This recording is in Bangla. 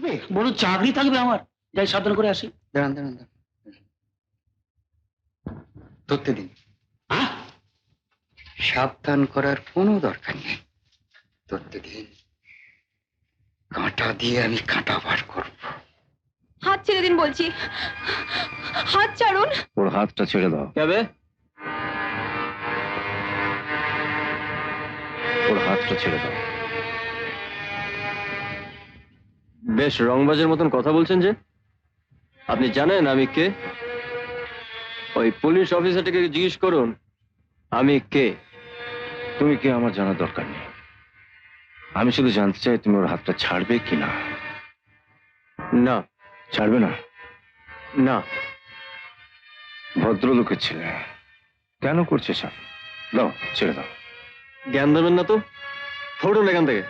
করবে? বড় চাকরি থাকবে আমার। যাই সাবধান করে আসি। দাঁড়ান দাঁড়ান। ধরতে দিন। হ্যাঁ? সাবধান করার কোনো দরকার নেই। ধরতে দিন। কাঁটা দিয়ে আমি কাঁটা বার করব। হাত ছেড়ে দিন বলছি। হাত ছাড়ুন। ওর হাতটা ছেড়ে দাও। কেবে? ওর হাতটা ছেড়ে দাও। বেশ রংবাজের মতন কথা বলছেন যে? আপনি জানেন আমি কে? ওই পুলিশ অফিসারটাকে জিজ্ঞেস করুন আমি কে? তুমি কে আমার জানার দরকার নেই? আমি শুধু জানতে চাই তুমি ওর হাতটা ছাড়বে কি না? না। ছাড়বে না? না। ভদ্রলোকের ছেলে। কেন করছে সব? দাও ছেড়ে দাও। জ্ঞান দেবেন না তো? ফোটুন এখান থেকে।